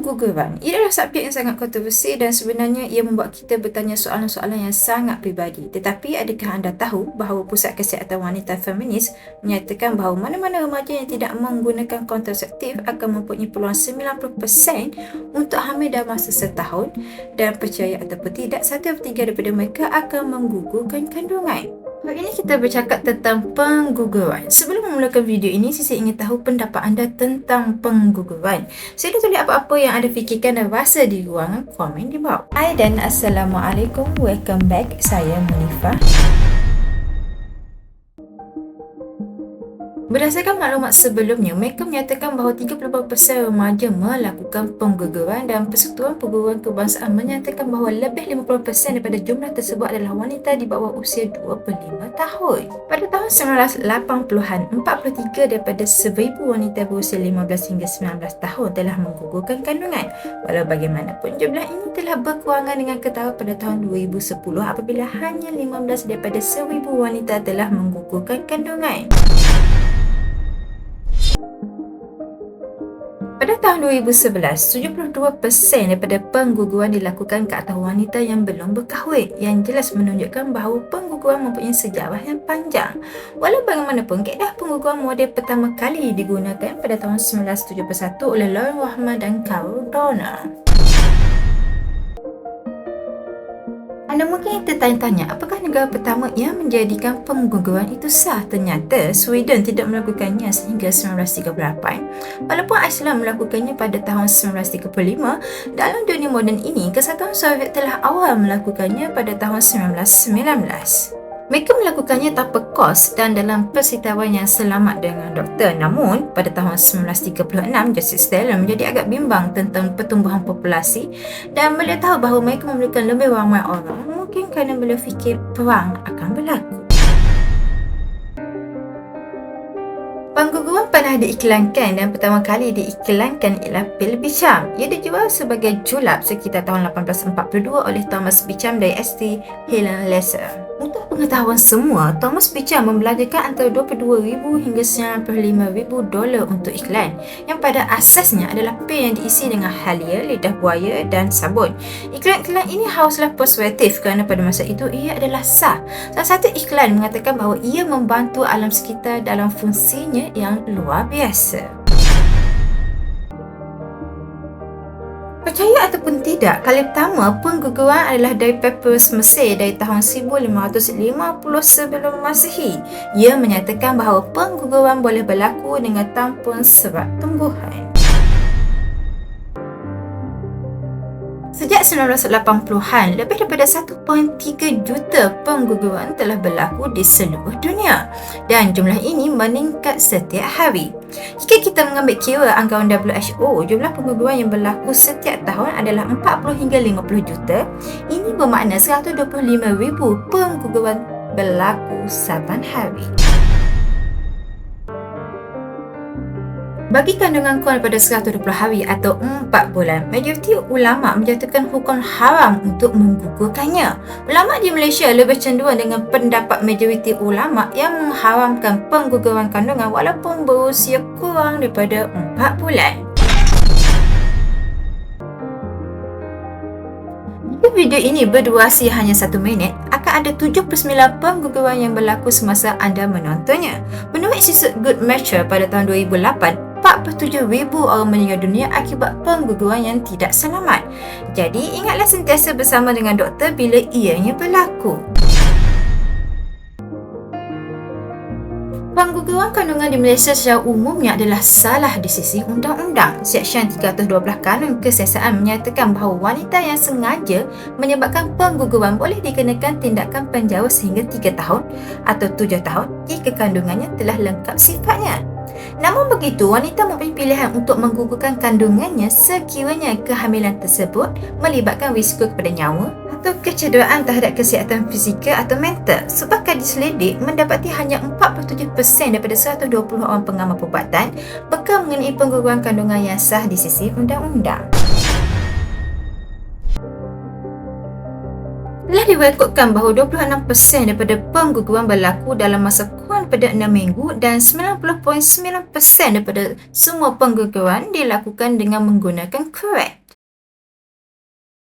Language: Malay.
pengguguran. Ia adalah subjek yang sangat kontroversi dan sebenarnya ia membuat kita bertanya soalan-soalan yang sangat pribadi. Tetapi adakah anda tahu bahawa Pusat Kesihatan Wanita Feminis menyatakan bahawa mana-mana remaja yang tidak menggunakan kontraseptif akan mempunyai peluang 90% untuk hamil dalam masa setahun dan percaya ataupun tidak, satu per tiga daripada mereka akan menggugurkan kandungan. Hari ini kita bercakap tentang pengguguran. Sebelum memulakan video ini, saya ingin tahu pendapat anda tentang pengguguran. Sila tulis apa-apa yang anda fikirkan dan rasa di ruangan komen di bawah. Hai dan Assalamualaikum. Welcome back. Saya Munifah. Berdasarkan maklumat sebelumnya, mereka menyatakan bahawa 34% remaja melakukan pengguguran dan Persekutuan Perguruan Kebangsaan menyatakan bahawa lebih 50% daripada jumlah tersebut adalah wanita di bawah usia 25 tahun. Pada tahun 1980-an, 43 daripada 1000 wanita berusia 15 hingga 19 tahun telah menggugurkan kandungan. Walau bagaimanapun, jumlah ini telah berkurangan dengan ketara pada tahun 2010 apabila hanya 15 daripada 1000 wanita telah menggugurkan kandungan. Pada tahun 2011, 72% daripada pengguguran dilakukan ke atas wanita yang belum berkahwin yang jelas menunjukkan bahawa pengguguran mempunyai sejarah yang panjang. Walau bagaimanapun, kaedah pengguguran model pertama kali digunakan pada tahun 1971 oleh Lauren Rahman dan Carol Donner. Anda mungkin tertanya-tanya apakah negara pertama yang menjadikan pengguguran itu sah? Ternyata Sweden tidak melakukannya sehingga 1938 walaupun Iceland melakukannya pada tahun 1935 dalam dunia moden ini kesatuan Soviet telah awal melakukannya pada tahun 1919. Mereka melakukannya tanpa kos dan dalam persitahuan yang selamat dengan doktor. Namun, pada tahun 1936, Joseph Stalin menjadi agak bimbang tentang pertumbuhan populasi dan beliau tahu bahawa mereka memerlukan lebih ramai orang mungkin kerana beliau fikir perang akan berlaku. Pengguguran pernah diiklankan dan pertama kali diiklankan ialah pil Bicham. Ia dijual sebagai julap sekitar tahun 1842 oleh Thomas Bicham dari ST Helen Lesser. Pengetahuan semua, Thomas Beecham membelanjakan antara 22,000 hingga 95,000 dolar untuk iklan yang pada asasnya adalah pil yang diisi dengan halia, lidah buaya dan sabun. Iklan-iklan ini haruslah persuasif kerana pada masa itu ia adalah sah. Salah satu iklan mengatakan bahawa ia membantu alam sekitar dalam fungsinya yang luar biasa. Ataupun tidak, kali pertama pengguguran adalah dari Papyrus Mesir dari tahun 1550 sebelum Masehi. Ia menyatakan bahawa pengguguran boleh berlaku dengan tanpa sebab tumbuhan. Sejak 1980-an, lebih daripada 1.3 juta pengguguran telah berlaku di seluruh dunia dan jumlah ini meningkat setiap hari. Jika kita mengambil kira anggaran WHO, jumlah pengguguran yang berlaku setiap tahun adalah 40 hingga 50 juta. Ini bermakna 125,000 pengguguran berlaku saban hari. Bagi kandungan kuan pada 120 hari atau 4 bulan, majoriti ulama menjatuhkan hukum haram untuk menggugurkannya. Ulama di Malaysia lebih cenderung dengan pendapat majoriti ulama yang mengharamkan pengguguran kandungan walaupun berusia kurang daripada 4 bulan. Jika video ini berdurasi hanya 1 minit, akan ada 79 pengguguran yang berlaku semasa anda menontonnya. Menurut Institute Good Measure pada tahun 2008, 47 ribu orang meninggal dunia akibat pengguguran yang tidak selamat. Jadi, ingatlah sentiasa bersama dengan doktor bila ianya berlaku. Pengguguran kandungan di Malaysia secara umumnya adalah salah di sisi undang-undang. Seksyen 312 Kanun Kesiasaan menyatakan bahawa wanita yang sengaja menyebabkan pengguguran boleh dikenakan tindakan penjara sehingga 3 tahun atau 7 tahun jika kandungannya telah lengkap sifatnya. Namun begitu, wanita mempunyai pilihan untuk menggugurkan kandungannya sekiranya kehamilan tersebut melibatkan risiko kepada nyawa atau kecederaan terhadap kesihatan fizikal atau mental. Sebab kadis selidik mendapati hanya 47% daripada 120 orang pengamal perubatan bekal mengenai pengguguran kandungan yang sah di sisi undang-undang. Telah direkodkan bahawa 26% daripada pengguguran berlaku dalam masa daripada 6 minggu dan 90.9% daripada semua pengguguran dilakukan dengan menggunakan correct.